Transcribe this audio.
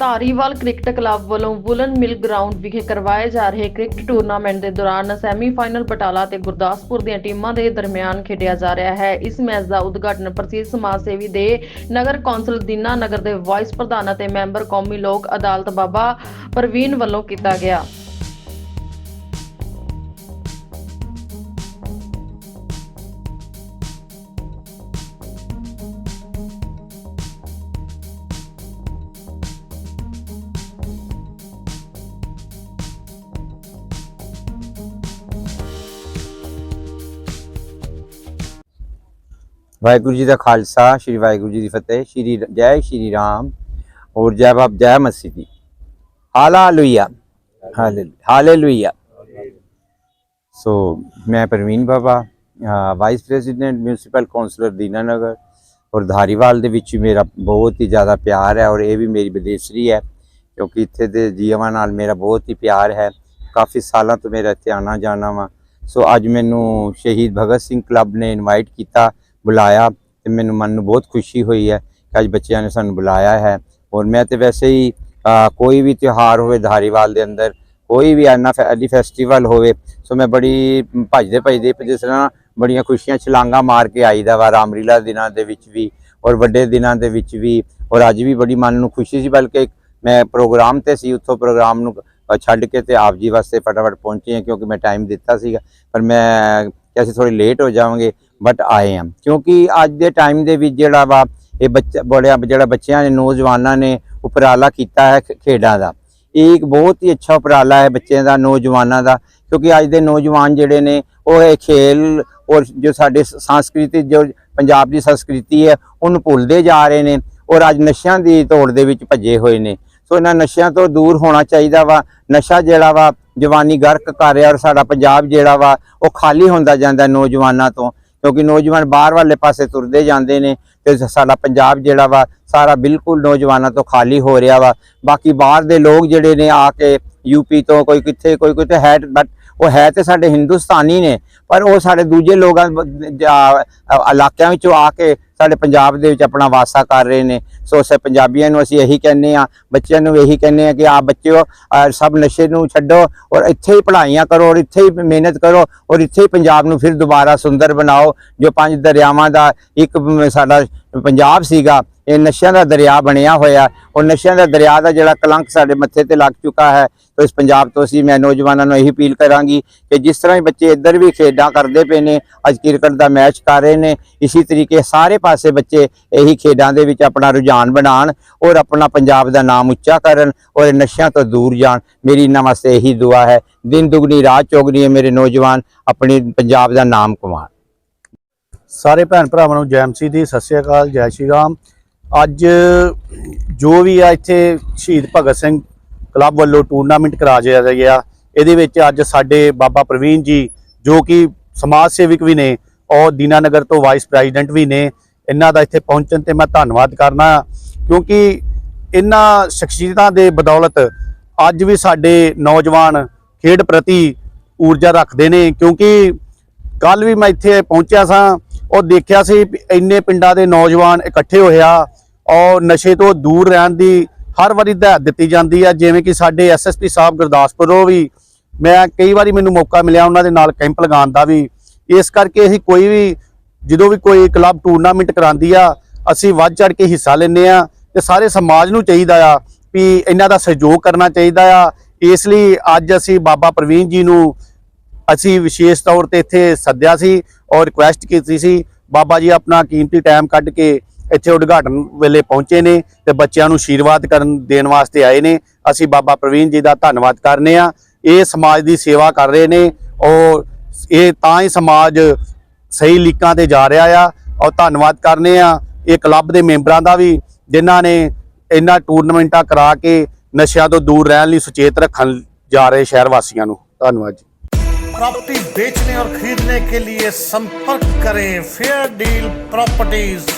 Dhariwal cricket club ਵੱਲੋਂ woollen mill ground ਵਿਖੇ ਕਰਵਾਏ ਜਾ ਰਹੇ ਕ੍ਰਿਕਟ ਟੂਰਨਾਮੈਂਟ ਦੇ ਦੌਰਾਨ ਸੈਮੀਫਾਈਨਲ ਬਟਾਲਾ ਤੇ ਗੁਰਦਾਸਪੁਰ ਦੀਆਂ ਟੀਮਾਂ ਦੇ ਦਰਮਿਆਨ ਖੇਡਿਆ ਜਾ ਰਿਹਾ ਹੈ। ਇਸ ਮੈਚ ਦਾ ਉਦਘਾਟਨ ਪ੍ਰਸਿੱਧ ਸਮਾਜ ਸੇਵੀ ਦੇ ਨਗਰ ਕੌਂਸਲ ਦੀਨਾ ਨਗਰ ਦੇ ਵਾਈਸ ਪ੍ਰਧਾਨ ਅਤੇ ਮੈਂਬਰ ਕੌਮੀ ਲੋਕ ਅਦਾਲਤ ਬਾਬਾ ਪ੍ਰਵੀਨ ਵੱਲੋਂ ਕੀਤਾ ਗਿਆ। ਵਾਹਿਗੁਰੂ ਜੀ ਦਾ ਖਾਲਸਾ, ਸ੍ਰੀ ਵਾਹਿਗੁਰੂ ਜੀ ਦੀ ਫਤਿਹ, ਸ੍ਰੀ ਜੈ ਸ਼੍ਰੀ ਰਾਮ ਔਰ ਜੈ ਬਾਪ, ਜੈ ਮਸੀਹ ਦੀ। ਹਾਲੇਲੂਇਆ। ਹਾਲੇ- ਹਾਲੇਲੂਇਆ। ਸੋ ਮੈਂ Praveen Baba vice president, municipal councillor Dinanagar ਔਰ ਧਾਰੀਵਾਲ ਦੇ ਵਿੱਚ ਮੇਰਾ ਬਹੁਤ ਹੀ ਜ਼ਿਆਦਾ ਪਿਆਰ ਹੈ ਔਰ ਇਹ ਵੀ ਮੇਰੀ ਵਿਦੇਸ਼ਰੀ ਹੈ ਕਿਉਂਕਿ ਇੱਥੇ ਦੇ ਜੀਵਾਂ ਨਾਲ ਮੇਰਾ ਬਹੁਤ ਹੀ ਪਿਆਰ ਹੈ। ਕਾਫੀ ਸਾਲਾਂ ਤੋਂ ਮੇਰਾ ਇੱਥੇ ਆਣਾ ਜਾਣਾ ਵਾ। ਸੋ ਅੱਜ ਮੈਨੂੰ ਸ਼ਹੀਦ ਭਗਤ ਸਿੰਘ ਕਲੱਬ ਨੇ ਇਨਵਾਈਟ ਕੀਤਾ ਬੁਲਾਇਆ ਤੇ ਮੈਨੂੰ ਮਨ ਨੂੰ ਬਹੁਤ ਖੁਸ਼ੀ ਹੋਈ ਹੈ ਕਿ ਅੱਜ ਬੱਚਿਆਂ ਨੇ ਸਾਨੂੰ ਬੁਲਾਇਆ ਹੈ। ਔਰ ਮੈਂ ਤੇ ਵੈਸੇ ਹੀ ਕੋਈ ਵੀ ਤਿਉਹਾਰ ਹੋਵੇ ਧਾਰੀਵਾਲ ਦੇ ਅੰਦਰ, ਕੋਈ ਵੀ ਐਨਾ ਫੈਲੀ ਫੈਸਟੀਵਲ ਹੋਵੇ, ਸੋ ਮੈਂ ਬੜੀ ਭੱਜਦੇ ਭੱਜਦੇ ਜਿਸ ਤਰ੍ਹਾਂ ਬੜੀਆਂ ਖੁਸ਼ੀਆਂ ਛਲਾਂਗਾ ਮਾਰ ਕੇ ਆਈਦਾ ਵਾ, ਰਾਮਲੀਲਾ ਦਿਨਾਂ ਦੇ ਵਿੱਚ ਵੀ ਔਰ ਵੱਡੇ ਦਿਨਾਂ ਦੇ ਵਿੱਚ ਵੀ, ਔਰ ਅੱਜ ਵੀ ਬੜੀ ਮਨ ਨੂੰ ਖੁਸ਼ੀ ਸੀ ਬਲਕਿ ਮੈਂ ਪ੍ਰੋਗਰਾਮ ਤੇ ਸੀ, ਉੱਥੋਂ ਪ੍ਰੋਗਰਾਮ ਨੂੰ ਛੱਡ ਕੇ ਤੇ ਆਪ ਜੀ ਵਾਸਤੇ ਫਟਾਫਟ ਪਹੁੰਚੇ ਹਾਂ ਕਿਉਂਕਿ ਮੈਂ ਟਾਈਮ ਦਿੱਤਾ ਸੀਗਾ। ਪਰ ਮੈਂ ਕਿ ਅਸੀਂ ਥੋੜੀ ਲੇਟ ਹੋ ਜਾਵਾਂਗੇ ਬਟ ਆਏ ਹਾਂ। ਕਿਉਂਕਿ ਅੱਜ ਦੇ ਟਾਈਮ ਦੇ ਵਿੱਚ ਜਿਹੜਾ ਵਾ, ਇਹ ਬੱਚਾ, ਬੜਿਆ, ਜਿਹੜਾ ਬੱਚਿਆਂ ਨੇ, ਨੌਜਵਾਨਾਂ ਨੇ ਉਪਰਾਲਾ ਕੀਤਾ ਹੈ ਖ- ਖੇਡਾਂ ਦਾ। ਇਹ ਇੱਕ ਬਹੁਤ ਹੀ ਅੱਛਾ ਉਪਰਾਲਾ ਹੈ ਬੱਚਿਆਂ ਦਾ, ਨੌਜਵਾਨਾਂ ਦਾ, ਕਿਉਂਕਿ ਅੱਜ ਦੇ ਨੌਜਵਾਨ ਜਿਹੜੇ ਨੇ, ਉਹ ਇਹ ਖੇਲ ਔਰ ਜੋ ਸਾਡੇ ਸ- ਸੰਸਕ੍ਰਿਤੀ, ਜੋ ਪੰਜਾਬ ਦੀ ਸੰਸਕ੍ਰਿਤੀ ਹੈ, ਉਹਨੂੰ ਭੁੱਲਦੇ ਜਾ ਰਹੇ ਨੇ ਔਰ ਅੱਜ ਨਸ਼ਿਆਂ ਦੀ ਤੋੜ ਦੇ ਵਿੱਚ ਭੱਜੇ ਹੋਏ ਨੇ। ਸੋ ਇਹਨਾਂ ਨਸ਼ਿਆਂ ਤੋਂ ਦੂਰ ਹੋਣਾ ਚਾਹੀਦਾ ਵਾ। ਨਸ਼ਾ ਜਿਹੜਾ ਵਾ, ਜਵਾਨੀ ਗਰਕ ਕਰ ਰਿਹਾ ਔਰ ਸਾਡਾ ਪੰਜਾਬ ਜਿਹੜਾ ਵਾ, ਉਹ ਖਾਲੀ ਹੁੰਦਾ ਜਾਂਦਾ ਨੌਜਵਾਨਾਂ ਤੋਂ। ਕਿਉਂਕਿ ਨੌਜਵਾਨ ਬਾਹਰ ਵਾਲੇ ਪਾਸੇ ਤੁਰਦੇ ਜਾਂਦੇ ਨੇ ਤੇ ਸਾਡਾ ਪੰਜਾਬ ਜਿਹੜਾ ਵਾ, ਸਾਰਾ ਬਿਲਕੁਲ ਨੌਜਵਾਨਾਂ ਤੋਂ ਖਾਲੀ ਹੋ ਰਿਹਾ ਵਾ। ਬਾਕੀ ਬਾਹਰ ਦੇ ਲੋਕ ਜਿਹੜੇ ਨੇ ਆ ਕੇ ਯੂਪੀ ਤੋਂ ਕੋਈ ਕਿੱਥੇ, ਕੋਈ ਕਿਤੇ ਹੈ ਬਟ ਉਹ ਹੈ ਤੇ ਸਾਡੇ ਹਿੰਦੁਸਤਾਨੀ ਨੇ, ਪਰ ਉਹ ਸਾਡੇ ਦੂਜੇ ਲੋਕਾਂ ਇਲਾਕਿਆਂ ਵਿੱਚੋਂ ਆ ਕੇ ਸਾਡੇ ਪੰਜਾਬ ਦੇ ਵਿੱਚ ਆਪਣਾ ਵਾਸਾ ਕਰ ਰਹੇ ਨੇ। ਸੋ ਸੇ ਪੰਜਾਬੀਆਂ ਨੂੰ ਅਸੀਂ ਇਹੀ ਕਹਿੰਦੇ ਆ ਬੱਚਿਆਂ ਨੂੰ ਇਹੀ ਕਹਿੰਦੇ ਆ ਕਿ ਆ ਬੱਚਿਓ ਸਭ ਨਸ਼ੇ ਨੂੰ ਛੱਡੋ ਔਰ ਇੱਥੇ ਹੀ ਪੜ੍ਹਾਈਆਂ ਕਰੋ ਔਰ ਇੱਥੇ ਹੀ ਮਿਹਨਤ ਕਰੋ ਔਰ ਇੱਥੇ ਹੀ ਪੰਜਾਬ ਨੂੰ ਫਿਰ ਦੁਬਾਰਾ ਸੁੰਦਰ ਬਣਾਓ। ਜੋ ਪੰਜ ਦਰਿਆਵਾਂ ਦਾ ਇੱਕ ਸਾਡਾ ਪੰਜਾਬ ਸੀਗਾ ਇਹ ਨਸ਼ਿਆਂ ਦਾ ਦਰਿਆ ਬਣਿਆ ਹੋਇਆ। ਔਰ ਨਸ਼ਿਆਂ ਦਾ ਦਰਿਆ ਦਾ ਜਿਹੜਾ ਕਲੰਕ ਸਾਡੇ ਮੱਥੇ ਤੇ ਲੱਗ ਚੁੱਕਾ ਹੈ, ਤੋ ਇਸ ਪੰਜਾਬ ਤੋਂ ਅਸੀਂ, ਮੈਂ ਨੌਜਵਾਨਾਂ ਨੂੰ ਇਹੀ ਅਪੀਲ ਕਰਾਂਗੀ ਕਿ ਜਿਸ ਤਰ੍ਹਾਂ ਹੀ ਬੱਚੇ ਇੱਧਰ ਵੀ ਖੇਡਾਂ ਕਰਦੇ ਪਏ ਨੇ, ਅੱਜ ਕ੍ਰਿਕਟ ਦਾ ਮੈਚ ਕਰ ਰਹੇ ਨੇ, ਇਸੇ ਤਰੀਕੇ ਸਾਰੇ ਪਾਸੇ ਬੱਚੇ ਇਹੀ ਖੇਡਾਂ ਦੇ ਵਿੱਚ ਆਪਣਾ ਰੁਝਾਨ ਬਣਾਉਣ ਔਰ ਆਪਣਾ ਪੰਜਾਬ ਦਾ ਨਾਮ ਉੱਚਾ ਕਰਨ ਔਰ ਇਹ ਨਸ਼ਿਆਂ ਤੋਂ ਦੂਰ ਜਾਣ। ਮੇਰੀ ਇਹਨਾਂ ਵਾਸਤੇ ਇਹੀ ਦੁਆ ਹੈ, ਦਿਨ ਦੁਗਣੀ, ਰਾਤ ਚੌਗਣੀ ਹੈ ਮੇਰੇ ਨੌਜਵਾਨ, ਆਪਣੇ ਪੰਜਾਬ ਦਾ ਨਾਮ ਕਮਾਉਣ। ਸਾਰੇ ਭੈਣ ਭਰਾਵਾਂ ਨੂੰ ਜੈ ਮਸੀਹ ਦੀ, ਸਤਿ ਸ੍ਰੀ ਅਕਾਲ, ਜੈ ਸ਼੍ਰੀ ਰਾਮ। ਅੱਜ ਜੋ ਵੀ ਆ ਇੱਥੇ ਸ਼ਹੀਦ ਭਗਤ ਸਿੰਘ ਕਲੱਬ ਵੱਲੋਂ ਟੂਰਨਾਮੈਂਟ ਕਰਾਇਆ ਗਿਆ, ਇਹਦੇ ਵਿੱਚ ਅੱਜ ਸਾਡੇ ਬਾਬਾ ਪ੍ਰਵੀਨ ਜੀ, ਜੋ ਕਿ ਸਮਾਜ ਸੇਵਕ ਵੀ ਨੇ, ਔਰ ਦੀਨਾਨਗਰ ਤੋਂ ਵਾਈਸ ਪ੍ਰੈਜ਼ੀਡੈਂਟ ਵੀ ਨੇ, ਇਹਨਾਂ ਦਾ ਇੱਥੇ ਪਹੁੰਚਣ ਤੇ ਮੈਂ ਧੰਨਵਾਦ ਕਰਨਾ, ਕਿਉਂਕਿ ਇਹਨਾਂ ਸ਼ਖਸੀਅਤਾਂ ਦੇ ਬਦੌਲਤ ਅੱਜ ਵੀ ਸਾਡੇ ਨੌਜਵਾਨ ਖੇਡ ਪ੍ਰਤੀ ਊਰਜਾ ਰੱਖਦੇ ਨੇ, ਕਿਉਂਕਿ ਕੱਲ ਵੀ ਮੈਂ ਇੱਥੇ ਪਹੁੰਚਿਆ ਸਾਂ ਉਹ ਦੇਖਿਆ ਸੀ ਇੰਨੇ ਪਿੰਡਾਂ ਦੇ ਨੌਜਵਾਨ ਇਕੱਠੇ ਹੋਇਆ ਔਰ ਨਸ਼ੇ ਤੋਂ ਦੂਰ ਰਹਿਣ ਦੀ ਹਰ ਵਾਰੀ ਹਦਾਇਤ ਦਿੱਤੀ ਜਾਂਦੀ ਆ, ਜਿਵੇਂ ਕਿ ਸਾਡੇ ਐਸਐਸਪੀ ਸਾਹਿਬ ਗੁਰਦਾਸਪੁਰੋਂ ਵੀ ਮੈਂ ਕਈ ਵਾਰੀ ਮੈਨੂੰ ਮੌਕਾ ਮਿਲਿਆ ਉਹਨਾਂ ਦੇ ਨਾਲ ਕੈਂਪ ਲਗਾਉਣ ਦਾ ਵੀ। ਇਸ ਕਰਕੇ ਅਸੀਂ ਕੋਈ ਵੀ, ਜਦੋਂ ਵੀ ਕੋਈ ਕਲੱਬ ਟੂਰਨਾਮੈਂਟ ਕਰਾਉਂਦੀ ਆ, ਅਸੀਂ ਵੱਧ ਚੜ ਕੇ ਹਿੱਸਾ ਲੈਂਦੇ ਆ ਤੇ ਸਾਰੇ ਸਮਾਜ ਨੂੰ ਚਾਹੀਦਾ ਆ ਵੀ ਇਹਨਾਂ ਦਾ ਸਹਿਯੋਗ ਕਰਨਾ ਚਾਹੀਦਾ ਆ। ਇਸ ਲਈ ਅੱਜ ਅਸੀਂ ਬਾਬਾ ਪ੍ਰਵੀਨ ਜੀ ਨੂੰ ਅਸੀਂ ਵਿਸ਼ੇਸ਼ ਤੌਰ ਤੇ ਇੱਥੇ ਸੱਦਿਆ ਸੀ ਔਰ ਰਿਕੁਐਸਟ ਕੀਤੀ ਸੀ। ਬਾਬਾ ਜੀ ਆਪਣਾ ਕੀਮਤੀ ਟਾਈਮ ਕੱਢ ਕੇ ਇੱਥੇ ਉਦਘਾਟਨ ਵੇਲੇ ਪਹੁੰਚੇ ਨੇ ਤੇ ਬੱਚਿਆਂ ਨੂੰ ਆਸ਼ੀਰਵਾਦ ਕਰਨ ਦੇਣ ਵਾਸਤੇ ਆਏ ਨੇ ਅਸੀਂ ਬਾਬਾ ਪ੍ਰਵੀਨ ਜੀ ਦਾ ਧੰਨਵਾਦ ਕਰਨੇ ਆ ਇਹ ਸਮਾਜ ਦੀ ਸੇਵਾ ਕਰ ਰਹੇ ਨੇ ਔਰ ਇਹ ਤਾਂ ਹੀ ਸਮਾਜ ਸਹੀ ਲੀਕਾਂ ਤੇ ਜਾ ਰਿਹਾ ਆ ਔਰ ਧੰਨਵਾਦ ਕਰਨੇ ਆ ਇਹ ਕਲੱਬ ਦੇ ਮੈਂਬਰਾਂ ਦਾ ਵੀ ਜਿਨ੍ਹਾਂ ਨੇ ਇਹਨਾਂ ਟੂਰਨਾਮੈਂਟਾਂ ਕਰਾ ਕੇ ਨਸ਼ਿਆਂ ਤੋਂ ਦੂਰ ਰਹਿਣ ਲਈ ਸੁਚੇਤ ਰੱਖਣ ਜਾ ਰਹੇ ਸ਼ਹਿਰ ਵਾਸੀਆਂ ਨੂੰ ਧੰਨਵਾਦ ਜੀ प्रॉपर्टी बेचने और खरीदने के लिए संपर्क करें फेयर डील प्रॉपर्टीज